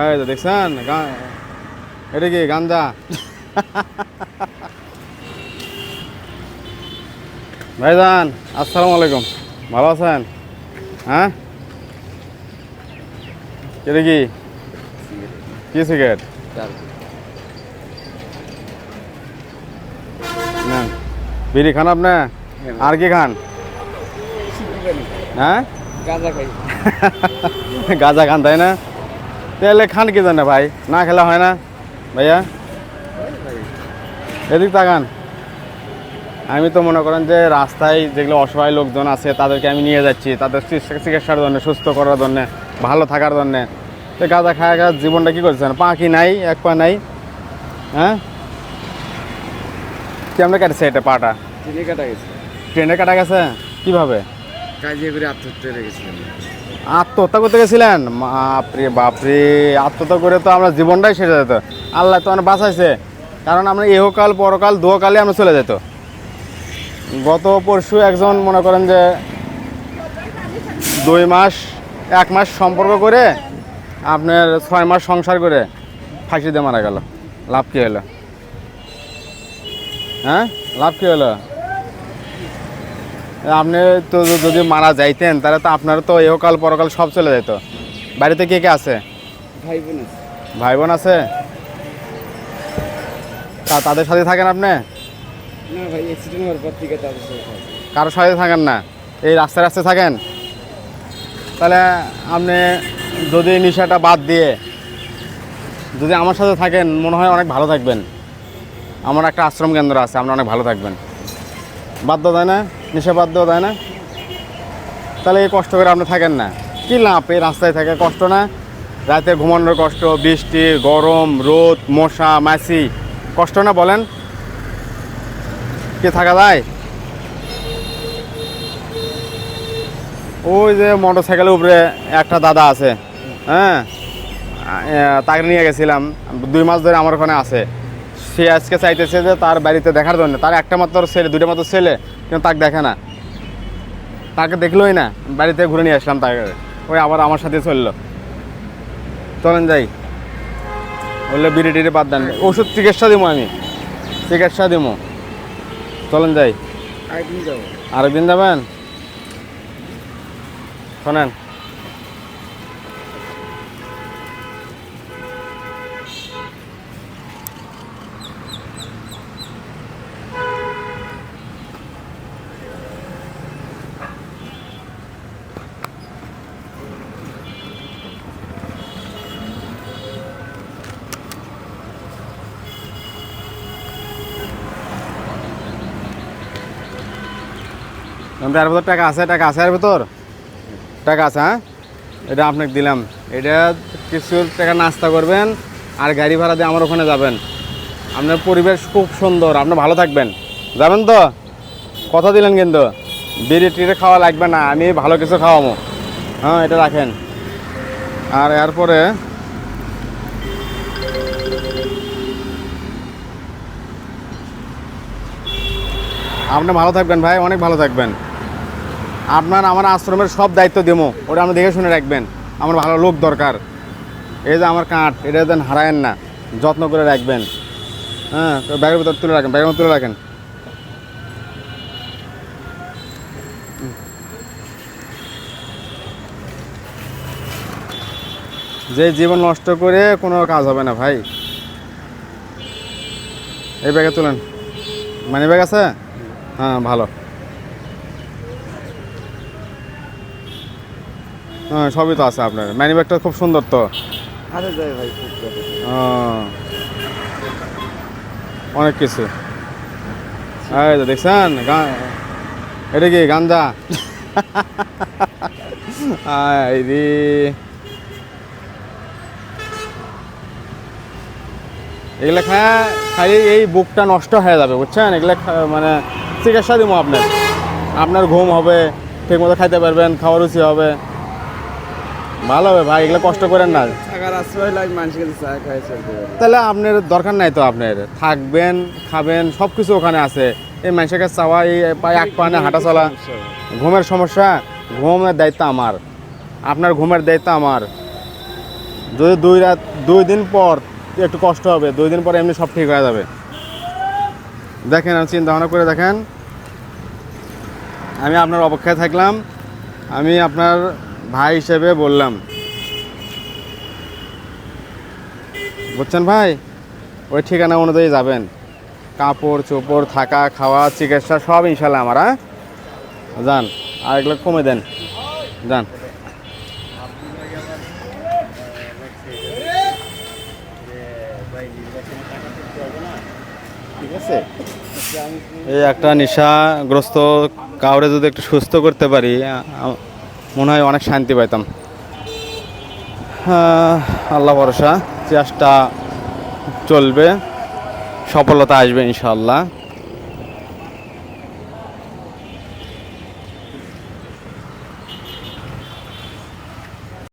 এই তো দেখছেন? এটা কি গাঞ্জা ভাইজান আসসালামু আলাইকুম। ভালো আছেন? হ্যাঁ? এটা কি? কি সিগারেট? বিড়ি খান আপনি? আর কি খান? হ্যাঁ? গাঁজা খাই। গাঁজা খান তাই না? তাহলে খান কি জানে ভাই? না খেলা হয় না? ভাইয়া? এদিক তাকান। আমি তো মনে করেন যে রাস্তায় যেগুলো অসহায় লোকজন আছে তাদেরকে আমি নিয়ে যাচ্ছি। তাদের চিকিৎসার জন্য সুস্থ করার জন্য ভালো থাকার জন্য। তো গাঁজা খায় খায় জীবনটা কী করছেন? পা কি নাই? এক পা নাই? হ্যাঁ? কেমনে কাটছে এটা পাটা? চিনি কাটা গেছে। ট্রেনে কাটা গেছে? কীভাবে? কাজিয়ে করে আত্মহত্যা আত্মহত্যা করতে গেছিলেন? বাপরে বাপরে, আত্মহত্যা করে তো আমরা জীবনটাই সেরে যেত আল্লাহ তো আমরা বাঁচাইছে। কারণ আমরা ইহকাল পরকাল দুকালে আমরা চলে যেত। গত পরশু একজন মনে করেন যে দুই মাস, এক মাস সম্পর্ক করে আপনার ছয় মাস সংসার করে ফাঁসি দিয়ে মারা গেল। লাভ কী হলো? হ্যাঁ? লাভ কী হলো? আপনি তো যদি মারা যাইতেন তাহলে তো আপনার তো এহকাল পরকাল সব চলে যেত বাড়িতে কে কে আছে? ভাই বোন আছে। ভাই বোন আছে? তা তাদের সাথে থাকেন আপনি? না ভাই অ্যাক্সিডেন্ট হওয়ার পর থেকে তাদের সাথে। কারোর সাথে থাকেন না? এই রাস্তায় রাস্তায় থাকেন? তাহলে আপনি যদি নেশাটা বাদ দিয়ে যদি আমার সাথে থাকেন মনে হয় অনেক ভালো থাকবেন। আমার একটা আশ্রম কেন্দ্র আছে আপনি অনেক ভালো থাকবেন। বাধ্য দেয় না নেশা বাধ্য দেয় না। তাহলে এই কষ্ট করে আপনি থাকেন না। কী লাভ? এই রাস্তায় থাকে কষ্ট না? রাতে ঘুমানোর কষ্ট, বৃষ্টি, গরম, রোদ, মশা, মাছি, কষ্ট না বলেন? কি থাকা যায়? ওই যে মোটর সাইকেলের উপরে একটা দাদা আছে হ্যাঁ? তাকে নিয়ে গেছিলাম। দুই মাস ধরে আমার ওখানে আছে। সে আজকে চাইতেছে যে তার বাড়িতে দেখার জন্য। তার একটা মাত্র ছেলে দুইটা মাত্র ছেলে কিন্তু তাকে দেখে না। তাকে দেখলোই না বাড়িতে ঘুরে নিয়ে আসলাম তাকে। ওই আবার আমার সাথে চলল। চলেন যাই। বললে বিড়ি টিড়ি বাদ দেন। ওষুধ চিকিৎসা দিব আমি। চিকিৎসা দিব চলেন যাই। আরেকদিন যাবেন? শোনেন। এর ভিতর টাকা আছে টাকা আছে এর ভিতর? টাকা আছে হ্যাঁ? এটা আপনাকে দিলাম। এটা কিছু টাকা নাস্তা করবেন আর গাড়ি ভাড়া দিয়ে আমার ওখানে যাবেন। আপনার পরিবেশ খুব সুন্দর, আপনি ভালো থাকবেন। যাবেন তো? কথা দিলেন কিন্তু। বিড়ি টিড়ি খাওয়া লাগবে না, আমি ভালো কিছু খাওয়াবো। হ্যাঁ এটা রাখেন। আর এরপরে আপনি ভালো থাকবেন ভাই, অনেক ভালো থাকবেন। আপনার আমার আশ্রমের সব দায়িত্ব দেবো। ওটা আপনি দেখে শুনে রাখবেন। আমার ভালো লোক দরকার। এই যে আমার কাঠ, এটা যেন হারায়েন না, যত্ন করে রাখবেন। হ্যাঁ ব্যাগের ভিতর তুলে রাখেন, ব্যাগের তুলে রাখেন। যে জীবন নষ্ট করে কোনো কাজ হবে না ভাই। এই ব্যাগে তুলেন। মানি ব্যাগ আছে? হ্যাঁ ভালো। সবই তো আছে আপনার। ম্যানি ব্যাগটা খুব সুন্দর তো। আরে যাই ভাই খুব কথা। আহ, অনেক কিছু। এই তো দেখছেন এটা কি গাঞ্জা? রে। এগুলা খায় খালি এই বুকটা নষ্ট হয়ে যাবে বুঝছেন? এগুলো মানে চিকিৎসা দিব আপনার। আপনার ঘুম হবে ঠিক মতো খাইতে পারবেন খাওয়ার রুচি হবে। ভালো হবে ভাই এগুলো কষ্ট করেন না। থাকার আশ্রয় লাগে মানুষের চা খাই চলতে তাহলে আপনার দরকার নাই তো আপনার। থাকবেন খাবেন সব কিছু ওখানে আছে। এই মানুষের কাছে চাওয়া এই পায়ে এক পানে হাঁটা চলা। ঘুমের সমস্যা ঘুমের দায়িত্ব আমার। আপনার ঘুমের দায়িত্ব আমার। যদি দুই রাত দুই দিন পর একটু কষ্ট হবে দুই দিন পরে এমনি সব ঠিক হয়ে যাবে। দেখেন আমি চিন্তা ভাবনা করে দেখেন। আমি আপনার অপেক্ষায় থাকলাম। আমি আপনার ভাই হিসেবে বললাম। বুঝছেন ভাই? ওই ঠিকানা অনুযায়ী যাবেন। কাপড়, চোপড়, থাকা, খাওয়া, চিকিৎসা সব ইনশাল্লাহ আমার হ্যাঁ? যান আর এগুলো কমে দেন। যান। এই একটা নেশাগ্রস্ত কাউরে যদি একটু সুস্থ করতে পারি মনে হয় অনেক শান্তি পাইতাম। হ্যাঁ, আল্লাহ ভরসা চেষ্টা চলবে সফলতা আসবে ইনশাল্লাহ